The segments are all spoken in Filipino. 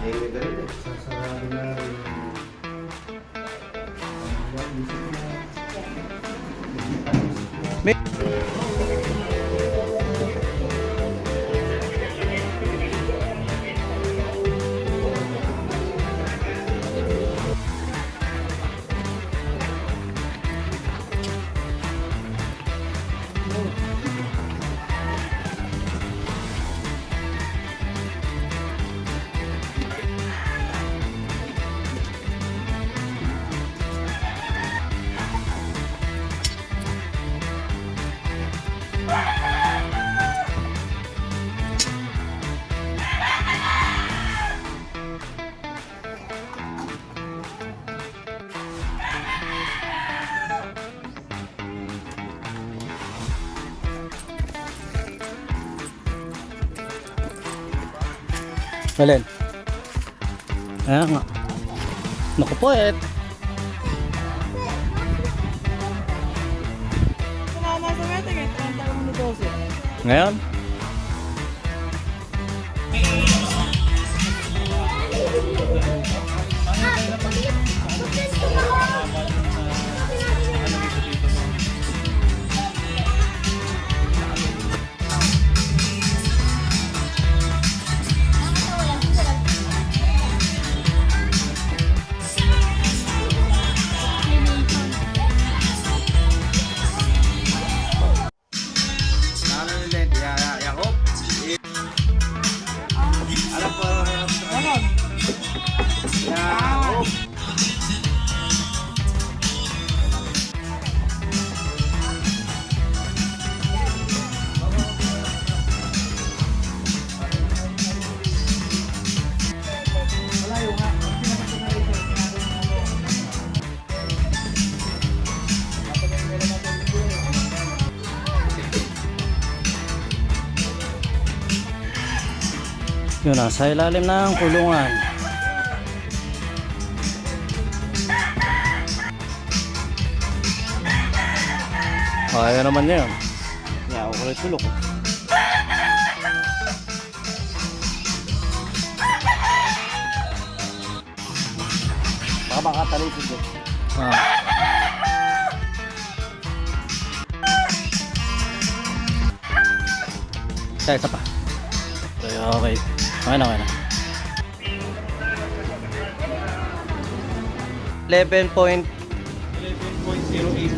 Ka rin eh. Sasarado na yung... Ang Alin? Ayan nga. Naku po eh. Sumama sa meeting 30 minutos. Ngayon? Yun, nasa ilalim ng kulungan. Kaya naman niya yun. Yeah, ako ulit tulog. Baka baka talisod doon. Ah. Isa, isa pa. Okay, okay. Okay na, okay na. 11 point 11.08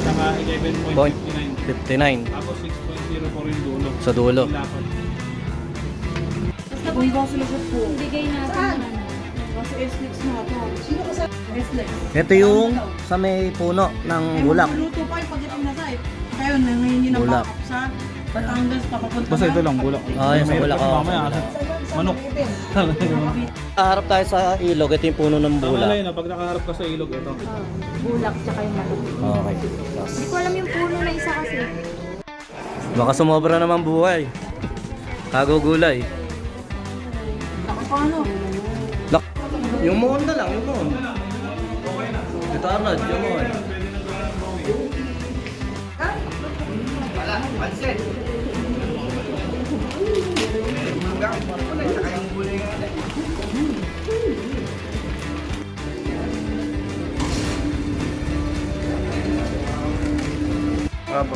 saka 11.59 59 tapos 6.04 yung dulo sa dulo. Yung lapad. Kung ba sila sa po? Bigay natin ng ano. Kasi S-Lex na ito. Sino sa S-Lex? Ito yung sa may puno ng bulak. Luto pa yung pagdating na site. Kaya yun, nangyayin yun ang Bulak. backup sa Batangas, papapunta Basta ito lang, bulak. Ah, yung sa bulak, oh. Mamaya kasi manok. Harap tayo sa ilog. Ito yung puno ng Tama bulak. na pag nakaharap ka sa ilog ito. Oh, bulak tsaka yung manok. Okay. Hindi ko alam yung puno na isa kasi. Baka sumobra naman buhay. Kagugulay. Ako paano? Lak. Yung mohon na lang, yung mohon. Ito Arnold, yung mohon. Wala, pansin. Wala, saka yung gulay nga.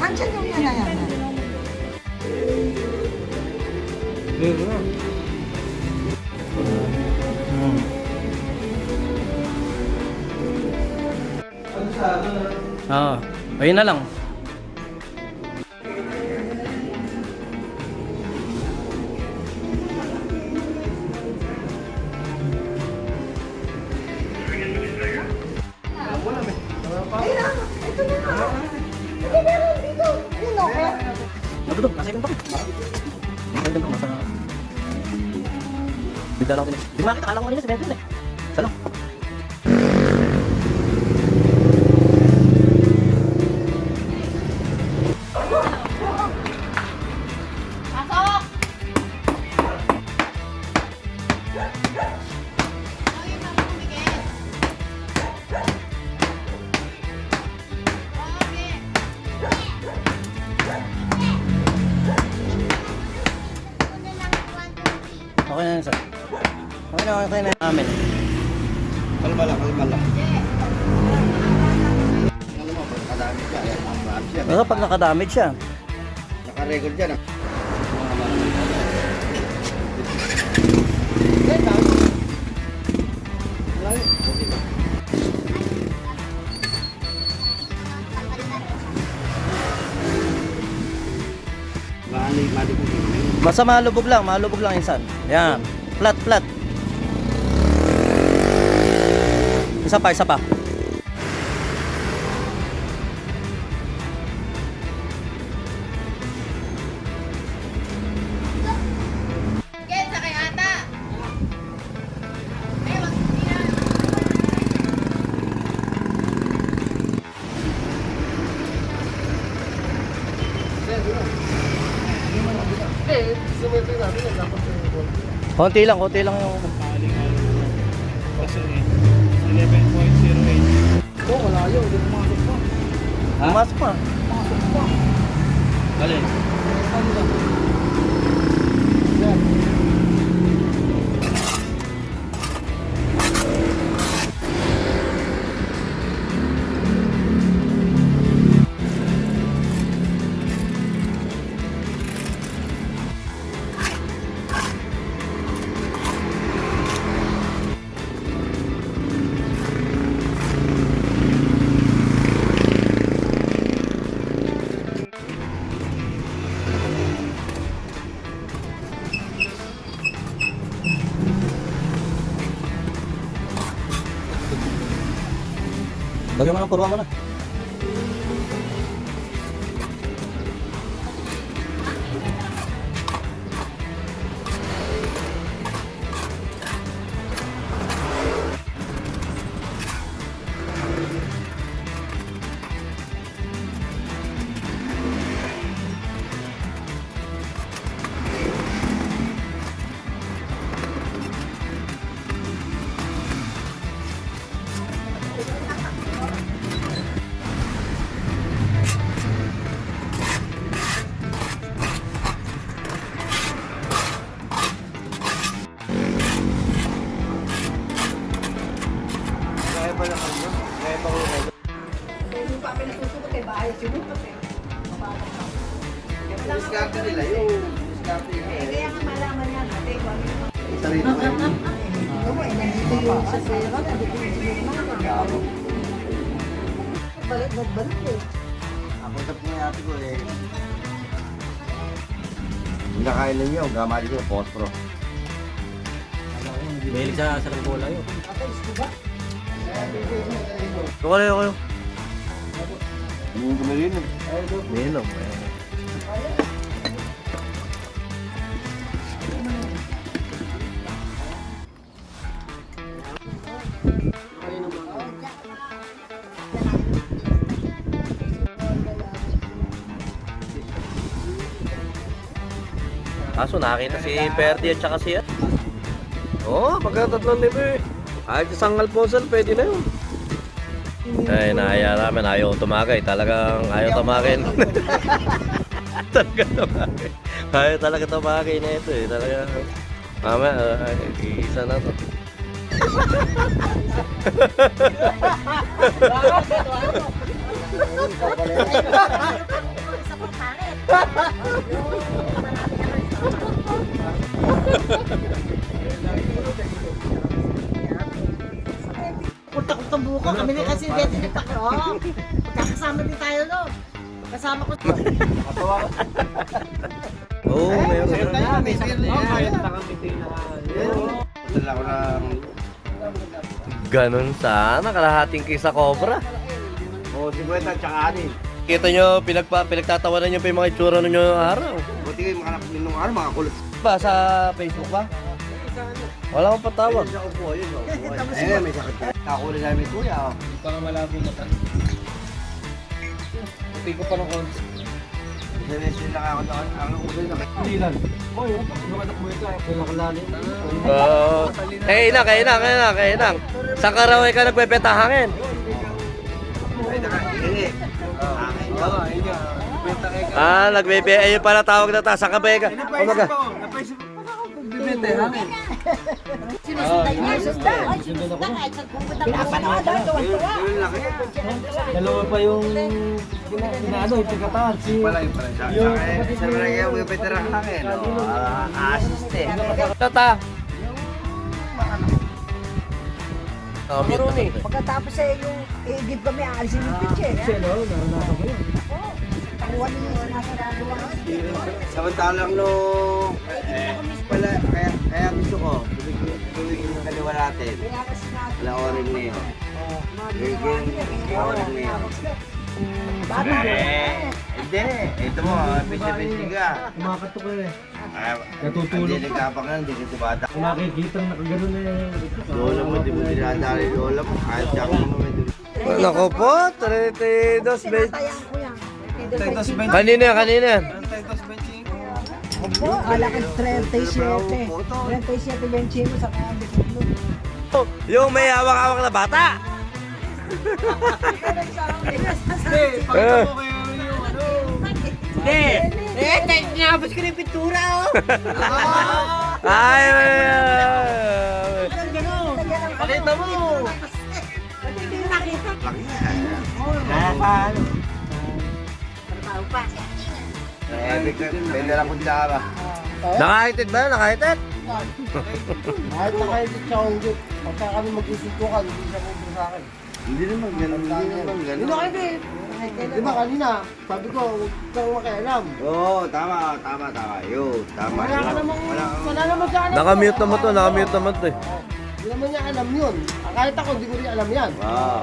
Andiyan yung nangyayari. Hmm. Ah, ayun na lang. Ito to, nasa ibang to. Nasa ibang to, nasa... Bigla lang ako din. Di ba nakita, kala ko kanina si Benson eh. Pero pag nakadamage siya, Naka-record dyan. ah. Basta malubog lang, malubog lang insan. Yan. Flat, flat. Isa pa, isa pa. Konti lang, konti lang yung... Kasi 11.08. Oo, wala yun. Hindi pumasok pa. Pumasok pa. Alin? Lagyan mo ng. Yung pa pinasusunod kay bahay, sinunod eh. Diskarte nila yun. Diskarte nila. Eh, kaya nga malaman yan natin kung ano yung Isa rin ako yun. Oo, eh, nandito yung sa pera, nandito yung sinunod. Balik, nagbalik eh. Ako sa pangayati ko eh. Pinakain ninyo, gamali ko, pospro. Mahilig sa sa bola yun. Ako, iskuba. Tuko kayo, kayo. Hindi ko na rin. Minom. Kaso nakita si Perdi at saka siya. Oo, oh, pagkatatlong libo eh. Kahit isang alposal, pwede na yun. Ay, nahaya namin. Ayaw tumagay. Talagang ayaw tumakin. talaga tumagay. Ayaw talaga tumagay na ito eh. Talaga. Mama, uh, isa na to. Punta ko sa buko, kami ni kasi dito ni Pakro. Magkakasama din tayo no. Kasama ko. Oo, oh, meron Sa'yo na. may na yan. Nakamiting na Dala ko ng... Ganon sana. Kalahating kisa cobra. Oh, 50 tsaka anin. Kita nyo, pinagpa, pinagtatawanan nyo pa yung mga itsura ninyo araw. Buti kayo mga anak nung ano, mga kulot. Ba, sa Facebook ba? Wala akong patawag. Sa upo, yun. oh. Eh, may sakit ka. Nakuha namin kuya. oh. Hindi pa nga malabo mata. Puti ko pa ng konti. Sinestin lang ako doon. Ang ulo na. Hindi lang. Boy, yung anak mo ito. Nakalalim. Oo. kaya inang, kaya inang, kaya inang, kaya inang. Sa karaway ka nagpepeta hangin. Ay, nakakilig. Oo, ayun nga. Benta kay ka. Ah, nagbebe, ayun pala tawag na ta. Sa kabay ka. Umaga. Bibenta hangin? Sinusundan niya. Sinusundan. Ay, sinusundan. Kahit saan pupunta ka. Pinapanood daw. Tuwan-tuwa. Dalawa pa yung yung tigatan. Si, Pala yung pala. Sa akin, sa mga yung mga veteran lang eh. no? Ah, assist eh. Tata. Na eh. Pagkatapos eh, yung i-give kami, aalisin yung pitch eh. ano, naranasan ko yun. Sinasaraduan. Samantalang no, eh, pala, kaya, kaya gusto ko, gawin yung kaliwa natin. Wala orin na yun. Gawin yung orin na yun. Hindi, hindi. Ito mo, pisi-pisi ka. Kumakatok na eh. Ah, Natutulog. Hindi nagkapak na, hindi ka bata. Kung nakikita na kagano'n na yun. Lola mo, di mo dinadali lola mo. Kahit ako mo. Nako po, 32, 20. Titus 20. Kanina, yan, kanina. yan. Titus 25. Opo, ala ka 37. 37 yung chino sa kaya bisilo. Yung may hawak-hawak na bata. Hindi, pakita mo kayo yung ano. Hindi. Eh, tayo tinapos ko na yung pintura, oh. Ay, ay, ay. Oh. Pakita mo. Nakita. Nakita. Nakita. Pa. Eh, pwede lang kutsara. Nakahited ba? Nakahited? Kahit nakahit siya kung hindi. Pagka kami magsusuntukan, hindi siya kumpra sa akin. Hindi naman ganun, hindi naman ganun. Hindi eh. Di ba kanina, sabi ko, huwag kang makialam. Oo, tama, tama, tama. Yun, tama. Wala ka namang, Wala kang- wala naman sa alam. Nakamute naman to, nakamute naman to eh. Hindi naman niya alam yun. Ah, Kahit ako, hindi ko rin alam yan. Wow.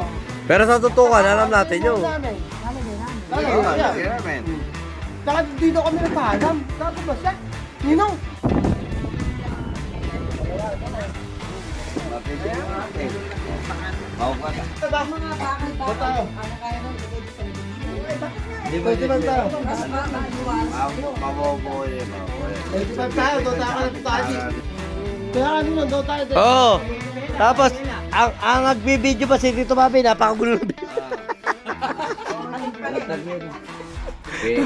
Pero sa tutukan, alam natin yun. Alam mo siya. sige namin. Saka dito kami nagpaalam. Saka ba siya? Ninong? Pwede ba tayo? Mabobo yun. Pwede ba tayo? Doon tayo ka na tayo. Kaya kanina, doon tayo. Oo. Oh, tapos, ang, ang nagbibideo pa si Tito Bobby, napakagulo na Eh,